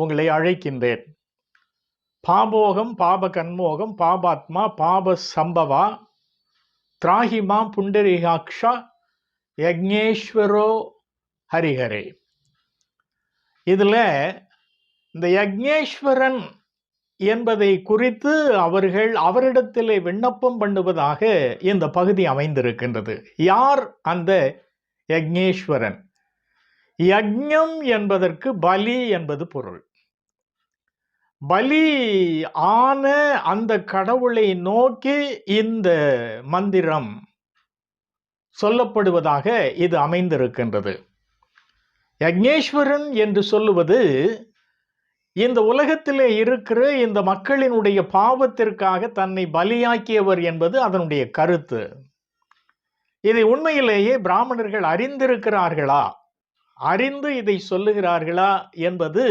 உங்களை அழைக்கின்றேன். பாபோகம் பாப கண்மோகம் பாபாத்மா பாப சம்பவா திராகிமா புண்டரிகாக்ஷா யக்ஞேஸ்வரோ ஹரிஹரே. இதில் இந்த யக்ஞேஸ்வரன் என்பதை குறித்து அவர்கள் அவரிடத்திலே விண்ணப்பம் பண்ணுவதாக இந்த பகுதி அமைந்திருக்கின்றது. யார் அந்த யக்ஞேஸ்வரன்? யக்ஞம் என்பதற்கு பலி என்பது பொருள். பலி ஆன அந்த கடவுளை நோக்கி இந்த மந்திரம் சொல்லப்படுவதாக இது அமைந்திருக்கின்றது. யக்ஞேஸ்வரன் என்று சொல்லுவது இந்த உலகத்திலே இருக்கிற இந்த மக்களினுடைய பாவத்திற்காக தன்னை பலியாக்கியவர் என்பது அதனுடைய கருத்து. இதை உண்மையிலேயே பிராமணர்கள் அறிந்திருக்கிறார்களா? அறிந்து இதை சொல்லுகிறார்களா என்பது